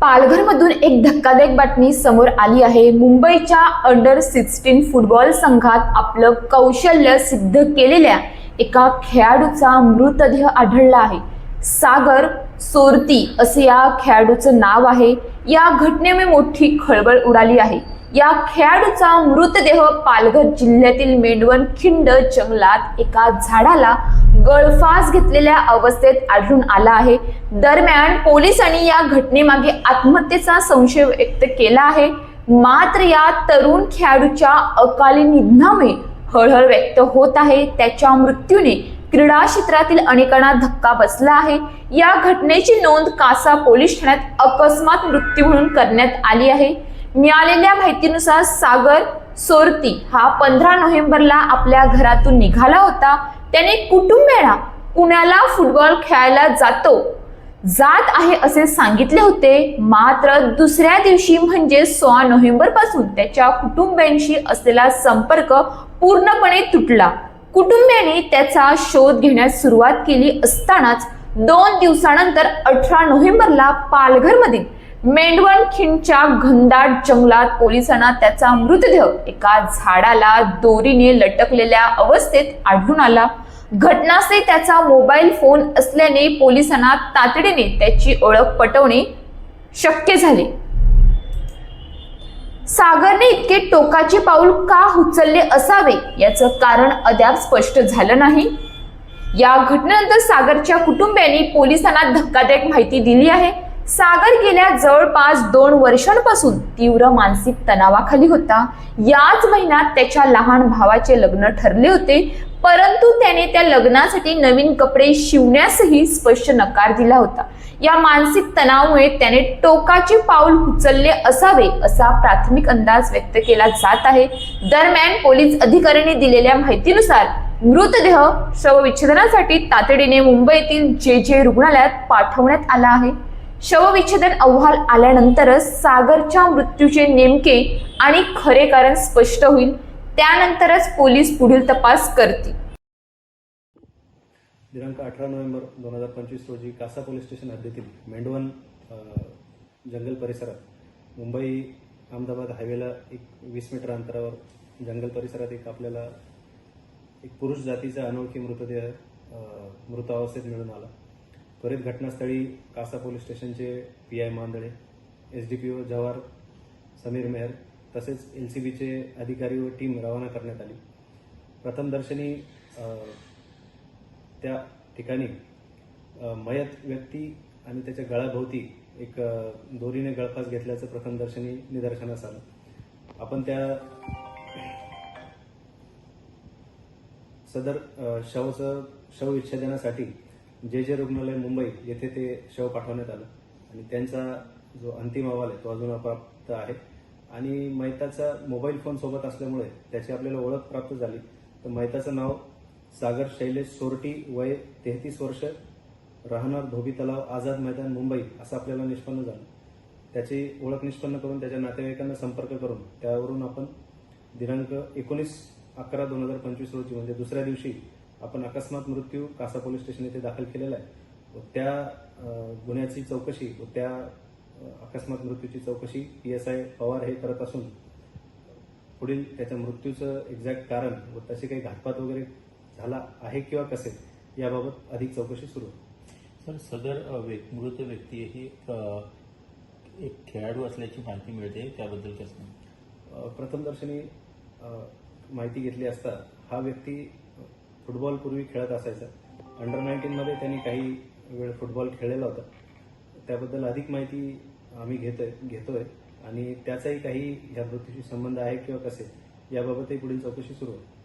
पालघरमधून एक धक्कादायक बातमी समोर आली आहे. मुंबईच्या अंडर सिक्स्टीन फुटबॉल संघात आपलं कौशल्य सिद्ध केलेल्या एका खेळाडूचा मृतदेह आढळला आहे. सागर सोरती असे या खेळाडूचं नाव आहे. या घटनेमुळे मोठी खळबळ उडाली आहे. या खेळाडूचा मृतदेह पालघर जिल्ह्यातील मेंढवण खिंड जंगलात एका झाडाला गळफास घेतलेल्या अवस्थेत आढळून आला आहे. दरम्यान पोलिसांनी या घटनेमागे आत्महत्येचा संशय व्यक्त केला आहे. मात्र या तरुण खेळाडूच्या अकाली निधनामुळे हळहळ व्यक्त होत आहे. त्याच्या मृत्यूने क्रीडा क्षेत्रातील अनेकांना धक्का बसला आहे. या घटनेची नोंद कासा पोलीस ठाण्यात अकस्मात मृत्यू म्हणून करण्यात आली आहे. मिळालेल्या माहितीनुसार सागर सोरती हा पंधरा नोव्हेंबरला आपल्या घरातून निघाला होता. त्याने कुटुंबियांना पुण्याला फुटबॉल खेळायला जातो. जात आहे असे सांगितले होते. मात्र दुसऱ्या दिवशी म्हणजे सोळा नोव्हेंबरपासून त्याच्या कुटुंबियांशी असलेला संपर्क पूर्णपणे तुटला. कुटुंबियांनी त्याचा शोध घेण्यास सुरुवात केली असतानाच दोन दिवसानंतर अठरा नोव्हेंबरला पालघरमधील मेंढवण खिंडच्या घनदाट जंगलात पोलिसांना त्याचा मृतदेह एका झाडाला दोरीने लटकलेल्या अवस्थेत आढळून आला. घटनास्थळी त्याचा मोबाईल फोन असल्याने पोलिसांना तातडीने त्याची ओळख पटवणे शक्य झाले. सागरने इतके टोकाचे पाऊल का उचलले असावे याचं कारण अद्याप स्पष्ट झालं नाही. या घटनेनंतर सागरच्या कुटुंबियांनी पोलिसांना धक्कादायक माहिती दिली आहे. सागर गेल्या जवळपास दोन वर्षांपासून तीव्र मानसिक तणावाखाली होता. याच महिन्यात त्याच्या लहान भावाचे लग्न ठरले होते. परंतु त्याने त्या लग्नासाठी नवीन कपडे शिवण्यासही स्पष्ट नकार दिला होता. या मानसिक तणावामुळे त्याने टोकाचे पाऊल उचलले असावे असा प्राथमिक अंदाज व्यक्त केला जात आहे. दरम्यान पोलीस अधिकाऱ्यांनी दिलेल्या माहितीनुसार मृतदेह शवविच्छेदनासाठी तातडीने मुंबईतील जे जे रुग्णालयात पाठवण्यात आला आहे. शवविच्छेदन अहवाल आल्यानंतरच सागरच्या मृत्यूचे नेमके आणि खरे कारण स्पष्ट होईल. त्यानंतरच पोलीस पुढील तपास करतील. दिनांक अठरा नोव्हेंबर दोन हजार पंचवीस रोजी कासा पोलीस स्टेशन हद्दीतील मेंढवन जंगल परिसरात मुंबई अहमदाबाद हायवेला एक वीस मीटर अंतरावर जंगल परिसरात एक आपल्याला एक पुरुष जातीचा अनोळखी मृतदेह मृत अवस्थेत मिळून आला. त्वरित घटनास्थळी कासा पोलीस स्टेशनचे P I Mandale S D P O Jawhar Sameer Mehar तसेच एल सी बीचे अधिकारी व टीम रवाना करण्यात आली. प्रथमदर्शनी त्या ठिकाणी मयत व्यक्ती आणि त्याच्या गळाभोवती एक दोरीने गळफास घेतल्याचं प्रथमदर्शनी निदर्शनास आलं. आपण त्या सदर शवचं शव इच्छेदनासाठी जे जे रुग्णालय मुंबई येथे ते शव पाठवण्यात आलं. आणि त्यांचा जो अंतिम अहवाल आहे तो अजून अप्राप्त आहे. आणि मैताचा मोबाईल फोन सोबत असल्यामुळे त्याची आपल्याला ओळख प्राप्त झाली. तर मैताचं नाव सागर शैलेश सोरटी वय तेहतीस वर्ष राहणार धोबी तलाव आझाद मैदान मुंबई असं आपल्याला निष्पन्न झालं. त्याची ओळख निष्पन्न करून त्याच्या नातेवाईकांना संपर्क करून त्यावरून आपण दिनांक एकोणीस अकरा दोन हजार पंचवीस रोजी म्हणजे दुसऱ्या दिवशी आपण अकस्मात मृत्यू कासा पोलीस स्टेशन येथे दाखल केलेला आहे. व त्या गुन्ह्याची चौकशी व त्या अकस्मात मृत्यूची चौकशी पी एस आय पवार हे करत असून पुढील त्याच्या मृत्यूचं एक्झॅक्ट कारण व तसे काही घातपात वगैरे झाला आहे किंवा कसे याबाबत अधिक चौकशी सुरू सर सदर मृत व्यक्ती ही एक खेळाडू असल्याची माहिती मिळते त्याबद्दल कसं? प्रथमदर्शनी माहिती घेतली असता हा व्यक्ती फुटबॉल पूर्वी खेळत असायचा. अंडर नाईन्टीनमध्ये त्यांनी काही वेळ फुटबॉल खेळलेला होता. त्याबद्दल अधिक माहिती आम्ही घेतोय घेतोय. आणि त्याचाही काही या मृत्यूशी संबंध आहे किंवा कसे याबाबतही पुढील चौकशी सुरू आहे